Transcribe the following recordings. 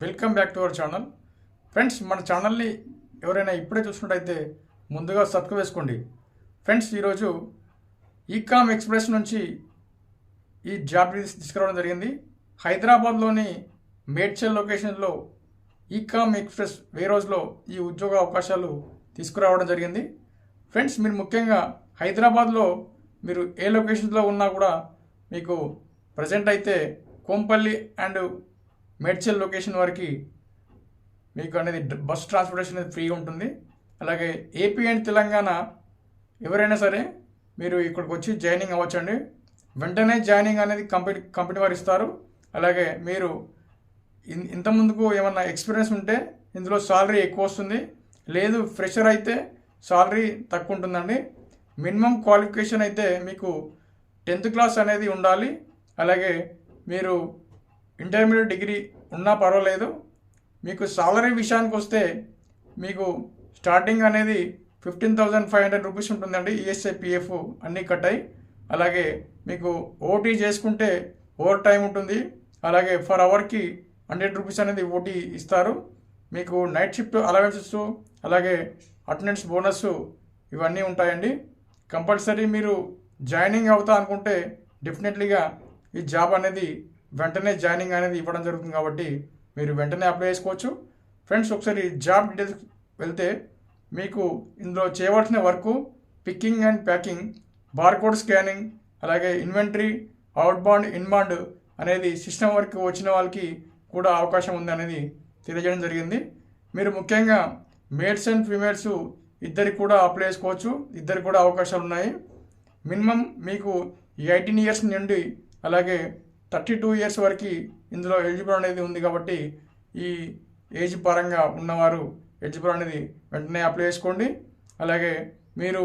Welcome back to our channel. Friends మన ఛానల్ని ఎవరైనా ఇప్పుడే చూసినట్టయితే ముందుగా సబ్స్క్రైబ్ చేసుకోండి. ఫ్రెండ్స్ ఈరోజు ఈకామ్ ఎక్స్ప్రెస్ నుంచి ఈ జాబ్ తీసుకురావడం జరిగింది. హైదరాబాద్లోని మేడ్చల్ లొకేషన్లో ఈకామ్ ఎక్స్ప్రెస్ వే రోజులో ఈ ఉద్యోగ అవకాశాలు తీసుకురావడం జరిగింది. ఫ్రెండ్స్ మీరు ముఖ్యంగా హైదరాబాద్లో మీరు ఏ లొకేషన్లో ఉన్నా కూడా మీకు ప్రజెంట్ అయితే కోంపల్లి అండ్ మేడ్చల్ లొకేషన్ వరకు మీకు అనేది బస్ ట్రాన్స్పోర్టేషన్ అనేది ఫ్రీగా ఉంటుంది. అలాగే ఏపీ అండ్ తెలంగాణ ఎవరైనా సరే మీరు ఇక్కడికి వచ్చి జాయినింగ్ అవ్వచ్చండి. వెంటనే జాయినింగ్ అనేది కంపెనీ కంపెనీ వారు ఇస్తారు. అలాగే మీరు ఇన్- ఇంత ముందుకు ఏమన్నా ఎక్స్పీరియన్స్ ఉంటే ఇందులో సాలరీ ఎక్కువ వస్తుంది. లేదు ఫ్రెషర్ అయితే సాలరీ తక్కువ ఉంటుందండి. మినిమం క్వాలిఫికేషన్ అయితే మీకు టెన్త్ క్లాస్ అనేది ఉండాలి. అలాగే మీరు ఇంటర్మీడియట్ డిగ్రీ ఉన్నా పర్వాలేదు. మీకు సాలరీ విషయానికి వస్తే మీకు స్టార్టింగ్ అనేది fifteen thousand five hundred rupees ఉంటుందండి. ఈఎస్ఐ పిఎఫ్ అన్నీ కట్టాయి. అలాగే మీకు ఓటీ చేసుకుంటే ఓవర్ టైం ఉంటుంది. అలాగే ఫర్ అవర్కి హండ్రెడ్ రూపీస్ అనేది ఓటీ ఇస్తారు. మీకు నైట్ షిఫ్ట్ అలవెన్సెస్ అలాగే అటెండెన్స్ బోనస్ ఇవన్నీ ఉంటాయండి. కంపల్సరీ మీరు జాయినింగ్ అవుతా అనుకుంటే డెఫినెట్లీగా ఈ జాబ్ అనేది వెంటనే జాయినింగ్ అనేది ఇవ్వడం జరుగుతుంది కాబట్టి మీరు వెంటనే అప్లై చేసుకోవచ్చు. ఫ్రెండ్స్ ఒకసారి జాబ్ డీటెయిల్స్ వెళ్తే మీకు ఇందులో చేయవలసిన work picking and packing barcode scanning అలాగే ఇన్వెంటరీ అవుట్బాండ్ ఇన్బాండ్ అనేది సిస్టమ్ వర్క్ వచ్చిన వాళ్ళకి కూడా అవకాశం ఉంది అనేది తెలియజేయడం జరిగింది. మీరు ముఖ్యంగా మేడ్స్ అండ్ ఫీమేల్స్ ఇద్దరికి కూడా అప్లై చేసుకోవచ్చు. ఇద్దరికి కూడా అవకాశాలు ఉన్నాయి. మినిమం మీకు ఎయిటీన్ ఇయర్స్ నుండి అలాగే థర్టీ టూ ఇయర్స్ వరకు ఇందులో ఎలిజిబుల్ అనేది ఉంది కాబట్టి ఈ ఏజ్ పరంగా ఉన్నవారు ఎలిజిబుల్ అనేది వెంటనే అప్లై చేసుకోండి. అలాగే మీరు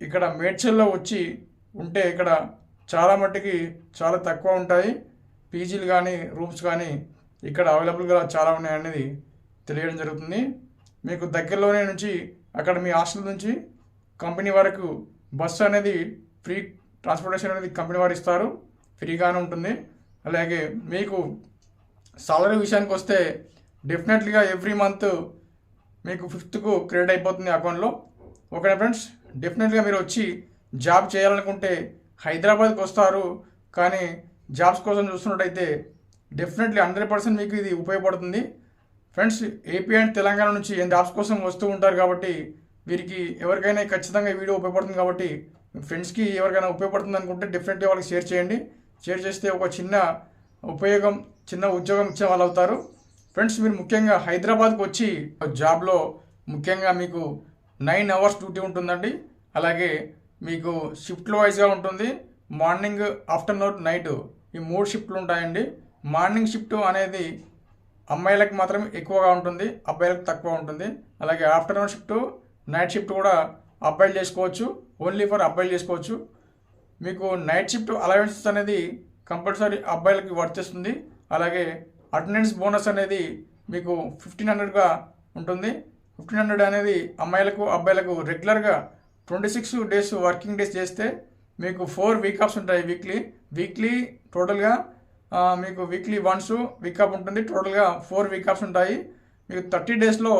ఇక్కడ మేడ్చల్లో వచ్చి ఉంటే ఇక్కడ చాలా మట్టుకి చాలా తక్కువ ఉంటాయి. పీజీలు కానీ రూమ్స్ కానీ ఇక్కడ అవైలబుల్గా చాలా ఉన్నాయనేది తెలియడం జరుగుతుంది. మీకు దగ్గరలోనే నుంచి అక్కడ మీ హాస్టల్ నుంచి కంపెనీ వరకు బస్సు అనేది ఫ్రీ ట్రాన్స్పోర్టేషన్ అనేది కంపెనీ వారు ఇస్తారు. ఫ్రీగానే ఉంటుంది. అలాగే మీకు సాలరీ విషయానికి వస్తే డెఫినెట్లీగా ఎవ్రీ మంత్ మీకు ఫిఫ్త్కు క్రెడిట్ అయిపోతుంది అకౌంట్లో ఓకే ఫ్రెండ్స్ డెఫినెట్గా మీరు వచ్చి జాబ్ చేయాలనుకుంటే హైదరాబాద్కి వస్తారు. కానీ జాబ్స్ కోసం చూస్తున్నట్టయితే డెఫినెట్లీ హండ్రెడ్ పర్సెంట్ మీకు ఇది ఉపయోగపడుతుంది. ఫ్రెండ్స్ ఏపీ అండ్ తెలంగాణ నుంచి జాబ్స్ కోసం వస్తూ ఉంటారు కాబట్టి వీరికి ఎవరికైనా ఖచ్చితంగా ఈ వీడియో ఉపయోగపడుతుంది కాబట్టి ఫ్రెండ్స్కి ఎవరికైనా ఉపయోగపడుతుంది అనుకుంటే డెఫినెట్గా వాళ్ళకి షేర్ చేయండి. షేర్ చేస్తే ఒక చిన్న ఉపయోగం చిన్న ఉద్యోగం ఇచ్చే వాళ్ళు అవుతారు ఫ్రెండ్స్ మీరు ముఖ్యంగా హైదరాబాద్కి వచ్చి జాబ్లో ముఖ్యంగా మీకు నైన్ అవర్స్ డ్యూటీ ఉంటుందండి. అలాగే మీకు షిఫ్ట్లో వైజ్గా ఉంటుంది. మార్నింగ్ ఆఫ్టర్నూన్ నైట్ ఈ మూడు షిఫ్ట్లు ఉంటాయండి. మార్నింగ్ షిఫ్ట్ అనేది అమ్మాయిలకు మాత్రం ఎక్కువగా ఉంటుంది అబ్బాయిలకు తక్కువ ఉంటుంది. అలాగే ఆఫ్టర్నూన్ షిఫ్ట్ నైట్ షిఫ్ట్ కూడా అబ్బాయిలు చేసుకోవచ్చు. ఓన్లీ ఫర్ అబ్బాయిలు చేసుకోవచ్చు. మీకు నైట్ షిఫ్ట్ అలవెన్సెస్ అనేది కంపల్సరీ అబ్బాయిలకి వర్తిస్తుంది అలాగే అటెండెన్స్ బోనస్ అనేది మీకు ఫిఫ్టీన్ హండ్రెడ్గా ఉంటుంది. ఫిఫ్టీన్ హండ్రెడ్ అనేది అమ్మాయిలకు అబ్బాయిలకు రెగ్యులర్గా twenty six days working days చేస్తే మీకు ఫోర్ వీక్ ఆఫ్స్ ఉంటాయి వీక్లీ వీక్లీ టోటల్గా మీకు వీక్లీ వన్స్ వీక్ ఆఫ్ ఉంటుంది. టోటల్గా ఫోర్ వీక్ ఆఫ్స్ ఉంటాయి. మీకు థర్టీ డేస్లో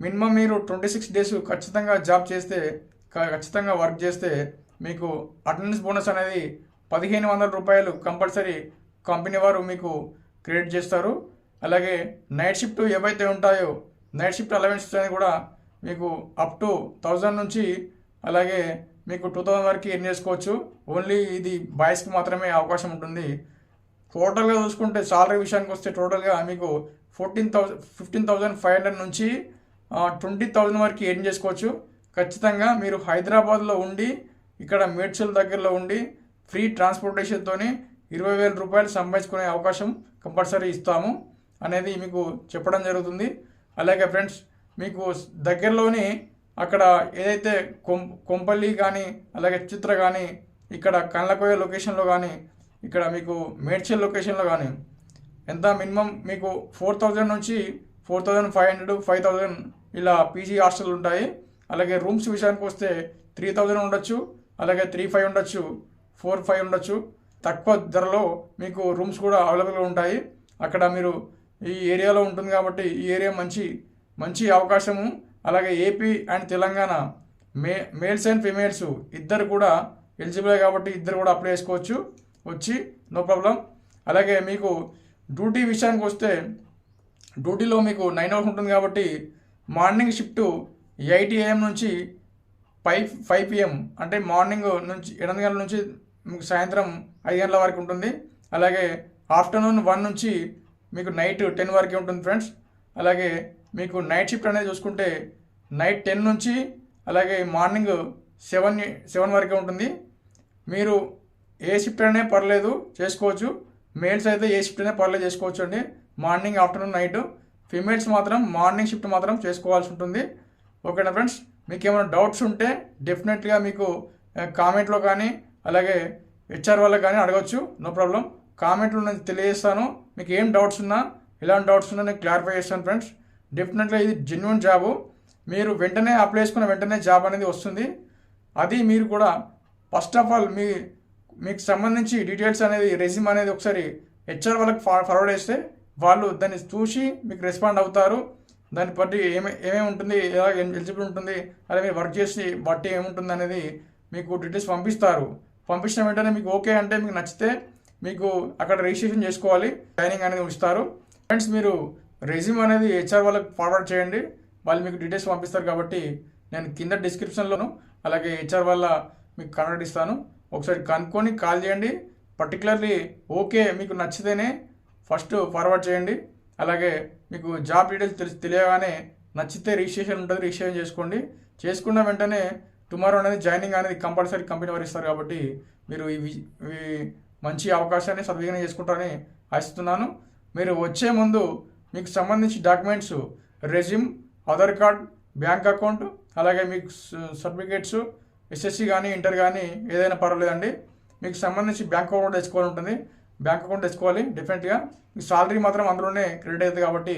మినిమం మీరు ట్వంటీ సిక్స్ డేస్ ఖచ్చితంగా జాబ్ చేస్తే క- ఖచ్చితంగా వర్క్ చేస్తే మీకు అటెండెన్స్ బోనస్ అనేది పదిహేను వందల రూపాయలు కంపల్సరీ కంపెనీ వారు మీకు క్రెడిట్ చేస్తారు. అలాగే నైట్ షిఫ్ట్ ఏవైతే ఉంటాయో నైట్ షిఫ్ట్ అలవెన్స్ అనేది కూడా మీకు అప్ టు థౌజండ్ నుంచి అలాగే మీకు టూ థౌజండ్ వరకు ఎర్న్ చేసుకోవచ్చు. ఓన్లీ ఇది బాయ్స్కి మాత్రమే అవకాశం ఉంటుంది. టోటల్గా చూసుకుంటే సాలరీ విషయానికి వస్తే టోటల్గా మీకు fourteen thousand fifteen thousand five hundred నుంచి ట్వంటీ థౌజండ్ వరకు ఎర్న్ చేసుకోవచ్చు. ఖచ్చితంగా మీరు హైదరాబాద్లో ఉండి ఇక్కడ మేడ్చల్ దగ్గరలో ఉండి ఫ్రీ ట్రాన్స్పోర్టేషన్తోనే ఇరవై వేల రూపాయలు సంపాదించుకునే అవకాశం కంపల్సరీ ఇస్తాము అనేది మీకు చెప్పడం జరుగుతుంది. అలాగే ఫ్రెండ్స్ మీకు దగ్గరలోని అక్కడ ఏదైతే కొం కొంపల్లి కానీ అలాగే చిత్ర కానీ ఇక్కడ కళ్ళకోయ లొకేషన్లో కానీ ఇక్కడ మీకు మేడ్చల్ లొకేషన్లో కానీ ఎంత మినిమం మీకు ఫోర్ థౌజండ్ నుంచి four thousand five hundred five thousand ఇలా పీజీ హాస్టల్ ఉంటాయి. అలాగే రూమ్స్ విషయానికి వస్తే త్రీ థౌజండ్ ఉండొచ్చు. అలాగే త్రీ ఫైవ్ ఉండొచ్చు ఫోర్ ఫైవ్ ఉండొచ్చు. తక్కువ ధరలో మీకు రూమ్స్ కూడా అవైలబుల్గా ఉంటాయి. అక్కడ మీరు ఈ ఏరియాలో ఉంటుంది కాబట్టి ఈ ఏరియా మంచి మంచి అవకాశము. అలాగే ఏపీ అండ్ తెలంగాణ మే మేల్స్ అండ్ ఫీమేల్స్ ఇద్దరు కూడా ఎలిజిబుల్ కాబట్టి ఇద్దరు కూడా అప్లై చేసుకోవచ్చు. వచ్చి నో ప్రాబ్లం. అలాగే మీకు డ్యూటీ విషయానికి వస్తే డ్యూటీలో మీకు నైన్ అవర్స్ ఉంటుంది కాబట్టి మార్నింగ్ షిఫ్ట్ ఎయిట్ ఏఎం నుంచి ఫైవ్ ఫైవ్ పిఎం అంటే మార్నింగ్ నుంచి ఎనిమిది గంటల నుంచి మీకు సాయంత్రం ఐదు గంటల వరకు ఉంటుంది. అలాగే ఆఫ్టర్నూన్ వన్ నుంచి మీకు నైట్ టెన్ వరకే ఉంటుంది ఫ్రెండ్స్. అలాగే మీకు నైట్ షిఫ్ట్ అనేది చూసుకుంటే నైట్ టెన్ నుంచి అలాగే మార్నింగ్ సెవెన్ సెవెన్ వరకే ఉంటుంది. మీరు ఏ షిఫ్ట్ అయినా పర్లేదు చేసుకోవచ్చు. మేల్స్ అయితే ఏ షిఫ్ట్ అయినా పర్లేదు చేసుకోవచ్చు అండి. Morning afternoon night. ఫీమేల్స్ మాత్రం మార్నింగ్ షిఫ్ట్ మాత్రం చేసుకోవాల్సి ఉంటుంది. ఓకేనా ఫ్రెండ్స్? మీకు ఏమైనా డౌట్స్ ఉంటే డెఫినెట్గా మీకు కామెంట్లో కానీ అలాగే హెచ్ఆర్ వాళ్ళకి కానీ అడగచ్చు. No problem. కామెంట్లో నేను తెలియజేస్తాను. మీకు ఏం డౌట్స్ ఉన్నా ఎలాంటి డౌట్స్ ఉన్నా నేను క్లారిఫై చేస్తాను ఫ్రెండ్స్. డెఫినెట్గా ఇది జెన్యున్ జాబు. మీరు వెంటనే అప్లై చేసుకున్న వెంటనే జాబ్ అనేది వస్తుంది. అది మీరు కూడా ఫస్ట్ ఆఫ్ ఆల్ మీ మీకు సంబంధించి డీటెయిల్స్ అనేది రెజ్యూమ్ అనేది ఒకసారి హెచ్ఆర్ వాళ్ళకి ఫార్వర్డ్ చేస్తే వాళ్ళు దాన్ని చూసి మీకు రెస్పాండ్ అవుతారు. దాన్ని బట్టి ఏమే ఏమేమి ఉంటుంది ఎలా ఎలిజిబుల్ ఉంటుంది అలాగే మీరు వర్క్ చేసి బట్టి ఏముంటుంది అనేది మీకు డీటెయిల్స్ పంపిస్తారు. పంపించిన వెంటనే మీకు ఓకే అంటే మీకు నచ్చితే మీకు అక్కడ రిజిస్ట్రేషన్ చేసుకోవాలి ట్రైనింగ్ అనేది ఉంచుతారు ఫ్రెండ్స్ మీరు రెజ్యూమ్ అనేది హెచ్ఆర్ వాళ్ళకి ఫార్వర్డ్ చేయండి. వాళ్ళు మీకు డీటెయిల్స్ పంపిస్తారు కాబట్టి నేను కింద డిస్క్రిప్షన్లోను అలాగే హెచ్ఆర్ వల్ల మీకు కాంటాక్ట్ ఇస్తాను. ఒకసారి కనుక్కొని కాల్ చేయండి. పర్టికులర్లీ ఓకే మీకు నచ్చితేనే ఫస్ట్ ఫార్వర్డ్ చేయండి. అలాగే మీకు జాబ్ డీటెయిల్స్ తెలిసి తెలియగానే నచ్చితే రిజిస్ట్రేషన్ ఉంటుంది రిజిస్ట్రేషన్ చేసుకోండి. చేసుకున్న వెంటనే టుమారో అనేది జాయినింగ్ అనేది కంపల్సరీ కంపెనీ వారు ఇస్తారు కాబట్టి మీరు ఇవి మంచి అవకాశాన్ని సద్వినియోగం చేసుకుంటారని ఆశిస్తున్నాను. మీరు వచ్చే ముందు మీకు సంబంధించి documents resume Aadhaar card bank account అలాగే మీకు సర్టిఫికేట్స్ ఎస్ఎస్సి కానీ ఇంటర్ కానీ ఏదైనా పర్వాలేదండి. మీకు సంబంధించి బ్యాంక్ అకౌంట్ తెచ్చుకోవాలి ఉంటుంది. బ్యాంక్ అకౌంట్ తెచ్చుకోవాలి డెఫినెట్గా మీ సాలరీ మాత్రం అందులోనే క్రెడిట్ అవుతుంది కాబట్టి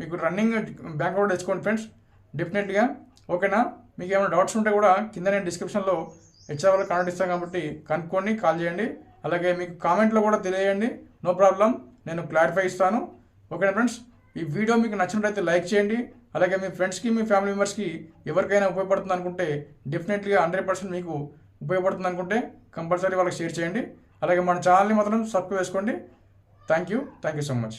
మీకు రన్నింగ్ బ్యాంక్ అకౌంట్ తెచ్చుకోండి ఫ్రెండ్స్ డెఫినెట్గా ఓకేనా మీకు ఏమైనా డౌట్స్ ఉంటే కూడా కింద నేను డిస్క్రిప్షన్లో హెచ్ఆర్ వాళ్ళు కాంటాక్ట్ ఇస్తాను కాబట్టి కనుక్కొని కాల్ చేయండి. అలాగే మీకు కామెంట్లో కూడా తెలియజేయండి. నో ప్రాబ్లం నేను క్లారిఫై ఇస్తాను. ఓకేనా ఫ్రెండ్స్ ఈ వీడియో మీకు నచ్చినట్లయితే లైక్ చేయండి. అలాగే మీ ఫ్రెండ్స్కి మీ ఫ్యామిలీ మెంబర్స్కి ఎవరికైనా ఉపయోగపడుతుంది అనుకుంటే డెఫినెట్లీగా హండ్రెడ్ పర్సెంట్ మీకు ఉపయోగపడుతుంది అనుకుంటే కంపల్సరీ వాళ్ళకి షేర్ చేయండి. అలాగే మన ఛానల్ని మాత్రం సబ్స్క్రైబ్ చేసుకోండి. Thank you thank you so much